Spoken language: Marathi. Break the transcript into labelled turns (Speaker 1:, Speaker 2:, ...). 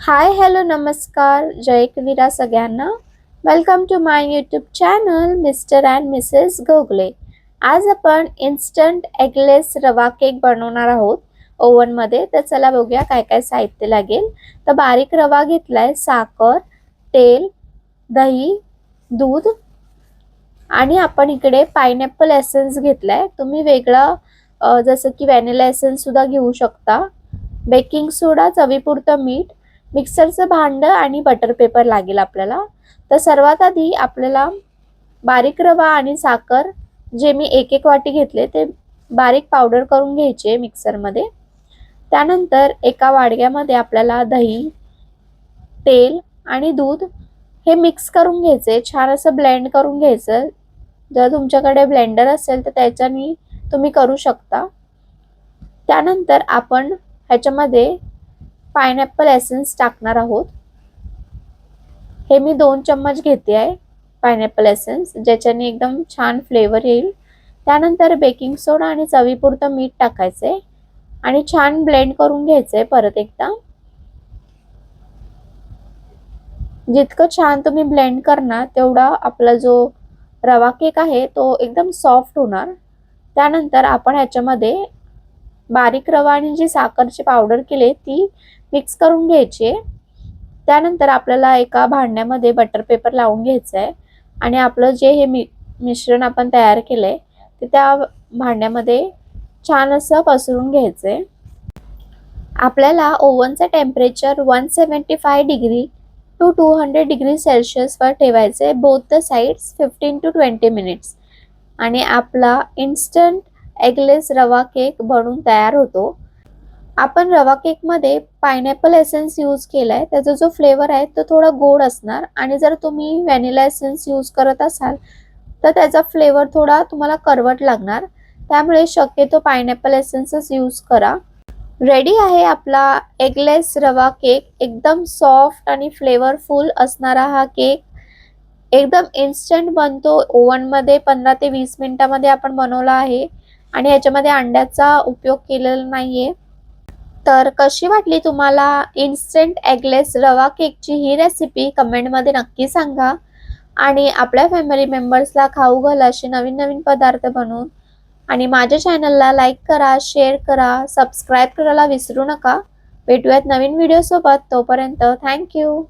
Speaker 1: हाय हॅलो नमस्कार जय कविरा सगळ्यांना welcome to my YouTube channel Mr and Mrs Gogle आज आपण इन्स्टंट एगलेस रवा केक बनवणार आहोत. ओव्हनमध्ये तर चला बघूया काय काय साहित्य लागेल. तर बारीक रवा घेतलाय साखर तेल दही दूध. आणि आपण इकडे पायनॅपल एसेन्स घेतलाय. तुम्ही वेगळा जसं की व्हॅनिला एसन्ससुद्धा घेऊ शकता. बेकिंग सोडा चवीपुरतं मीठ मिक्सरचं भांडं आणि बटर पेपर लागेल आपल्याला. तर सर्वात आधी आपल्याला बारीक रवा आणि साखर जे मी एक एक वाटी घेतले ते बारीक पावडर करून घ्यायचे मिक्सरमध्ये. त्यानंतर एका वाडग्यामध्ये आपल्याला दही तेल आणि दूध हे मिक्स करून घ्यायचे. छान असं ब्लेंड करून घ्यायचं. जर तुमच्याकडे ब्लेंडर असेल तर त्याच्यानी तुम्ही करू शकता. त्यानंतर आपण ह्याच्यामध्ये पायनॅपल एसेन्स टाकणार आहोत. हे मी दोन चम्मच घेते आहे पायनॅपल एसेन्स ज्याच्याने एकदम छान फ्लेवर येईल. त्यानंतर बेकिंग सोडा आणि चवीपुरतं मीठ टाकायचंय. आणि छान ब्लेंड करून घ्यायचंय परत एकदा. जितकं छान तुम्ही ब्लेंड करणार तेवढा आपला जो रवा केक आहे तो एकदम सॉफ्ट होणार. त्यानंतर आपण ह्याच्यामध्ये बारीक रवा आणि जी साखरची पावडर केली ती मिक्स करून घ्यायचे. त्यानंतर आपल्याला एका भांड्यामध्ये बटर पेपर लावून घ्यायचं आहे आणि आपलं जे हे मि मिश्रण आपण तयार केलंय ते त्या भांड्यामध्ये छान असं पसरून घ्यायचंय. आपल्याला ओव्हनचं temperature one seventy five degree to two hundred degree सेल्शियसवर ठेवायचं आहे both the sides fifteen to twenty minutes आणि आपला इन्स्टंट एगलेस रवा केक बनून तयार होतो. आपण रवा केकमध्ये पायनॅपल एसेन्स यूज केला आहे त्याचा जो फ्लेवर आहे तो थोडा गोड असणार. आणि जर तुम्ही व्हॅनिला एसेन्स यूज करत असाल तर त्याचा फ्लेवर थोडा तुम्हाला करवट लागणार. त्यामुळे शक्यतो पायनॅपल एसेन्सच यूज करा. रेडी आहे आपला एगलेस रवा केक एकदम सॉफ्ट आणि फ्लेवरफुल असणारा हा केक एकदम इन्स्टंट बनतो. ओव्हनमध्ये पंधरा ते वीस मिनिटामध्ये आपण बनवला आहे. आणि याच्यामध्ये अंड्याचा उपयोग केलेला नाही आहे तर कशी वाटली तुम्हाला इन्स्टंट एगलेस रवा केकची ही रेसिपी कमेंटमध्ये नक्की सांगा. आणि आपल्या फॅमिली मेंबर्सला खाऊ घाला असे नवीन नवीन पदार्थ बनवून. आणि माझ्या चॅनलला लाईक करा शेअर करा सबस्क्राईब करायला विसरू नका. भेटूयात नवीन व्हिडिओसोबत तोपर्यंत थँक्यू